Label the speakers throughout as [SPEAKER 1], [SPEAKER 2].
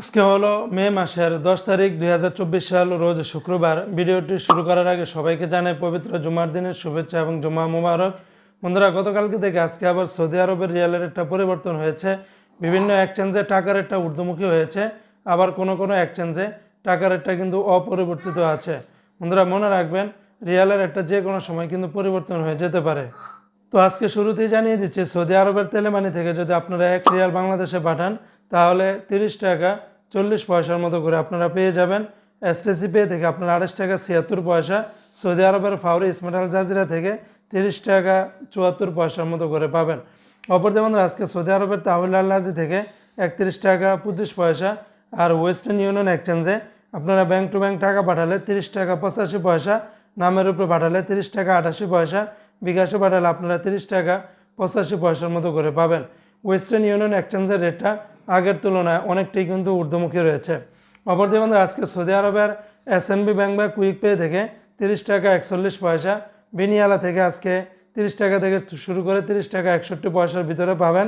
[SPEAKER 1] আজকে হলো মে মাসের দশ তারিখ দুই হাজার চব্বিশ সাল, রোজ শুক্রবার। ভিডিওটি শুরু করার আগে সবাইকে জানাই পবিত্র জুমার দিনের শুভেচ্ছা এবং জুমা মুবারক। বন্ধুরা, গতকালকে থেকে আজকে আবার সৌদি আরবের রিয়ালের একটা পরিবর্তন হয়েছে। বিভিন্ন এক্সচেঞ্জে টাকার একটা ঊর্ধ্বমুখী হয়েছে। আবার কোনো কোনো এক্সচেঞ্জে টাকার একটা কিন্তু অপরিবর্তিত আছে। বন্ধুরা, মনে রাখবেন, রিয়ালের একটা যে কোনো সময় কিন্তু পরিবর্তন হয়ে যেতে পারে। তো আজকে শুরুতেই জানিয়ে দিচ্ছি, সৌদি আরবের তেলেমানি থেকে যদি আপনারা এক রিয়াল বাংলাদেশে পাঠান তাহলে তিরিশ টাকা চল্লিশ পয়সার মতো করে আপনারা পেয়ে যাবেন। এসটিসি পে থেকে আপনারা আড়াইশ টাকা ছিয়াত্তর পয়সা, সৌদি আরবের ফাউরি স্মার্ট আল জাজিরা থেকে তিরিশ টাকা চুয়াত্তর পয়সার মতো করে পাবেন। অপরদি বন্ধুরা, আজকে সৌদি আরবের তাহুল আল্লাজি থেকে একত্রিশ টাকা পঁচিশ পয়সা আর ওয়েস্টার্ন ইউনিয়ন এক্সচেঞ্জে আপনারা ব্যাংক টু ব্যাংক টাকা পাঠালে তিরিশ টাকা পঁচাশি পয়সা, নামের উপরে পাঠালে তিরিশ টাকা আটাশি পয়সা, বিকাশে পাঠালে আপনারা তিরিশ টাকা পঁচাশি পয়সার মতো করে পাবেন। ওয়েস্টার্ন ইউনিয়ন এক্সচেঞ্জের রেটটা আগের তুলনায় অনেকটাই কিন্তু ঊর্ধ্বমুখী রয়েছে। অপরদিকে বন্ধুরা, আজকে সৌদি আরবের এস ব্যাংক বা কুইক পে থেকে তিরিশ টাকা একচল্লিশ পয়সা বিনিয়ালা থেকে আজকে তিরিশ টাকা থেকে শুরু করে তিরিশ টাকা একষট্টি পয়সার ভিতরে পাবেন।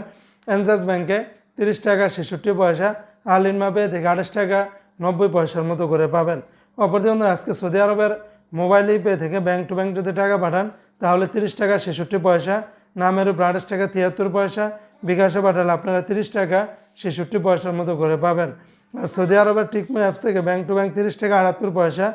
[SPEAKER 1] এনজাস ব্যাংকে তিরিশ টাকা ছেষট্টি পয়সা আলিনমা পে থেকে আঠাশ টাকা নব্বই পয়সার মতো করে পাবেন। অপরদিকে বন্ধুরা, আজকে সৌদি আরবের মোবাইল পে থেকে ব্যাংক টু ব্যাংক যদি টাকা পাঠান, তাহলে তিরিশ টাকা ছেষট্টি পয়সা, নামের উপর আঠাশ টাকা তিয়াত্তর পয়সা, বিকাশে পাঠালে আপনারা তিরিশ টাকা ছেষট্টি পয়সার মতো করে পাবেন। আর সৌদি আরবের টিকমো অ্যাপস থেকে ব্যাংক টু ব্যাংক তিরিশ টাকা আটাত্তর পয়সা,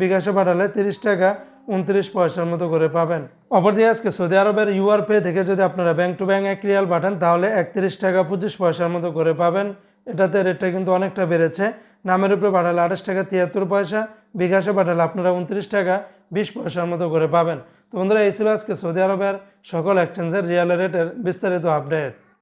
[SPEAKER 1] বিকাশে পাঠালে তিরিশ টাকা উনত্রিশ পয়সার মতো করে পাবেন। অপরদিকে আজকে সৌদি আরবের ইউআর পে থেকে যদি আপনারা ব্যাংক টু ব্যাংক এক রিয়াল পাঠান, তাহলে একত্রিশ টাকা পঁচিশ পয়সার মতো করে পাবেন। এটাতে রেটটা কিন্তু অনেকটা বেড়েছে। নামের উপরে পাঠালে আঠাশ টাকা তিয়াত্তর পয়সা, বিকাশে পাঠালে আপনারা উনত্রিশ টাকা বিশ পয়সার মতো করে পাবেন। তো বন্ধুরা, এই ছিল আজকে সৌদি আরবের সকল এক্সচেঞ্জের রিয়াল রেটের বিস্তারিত আপডেট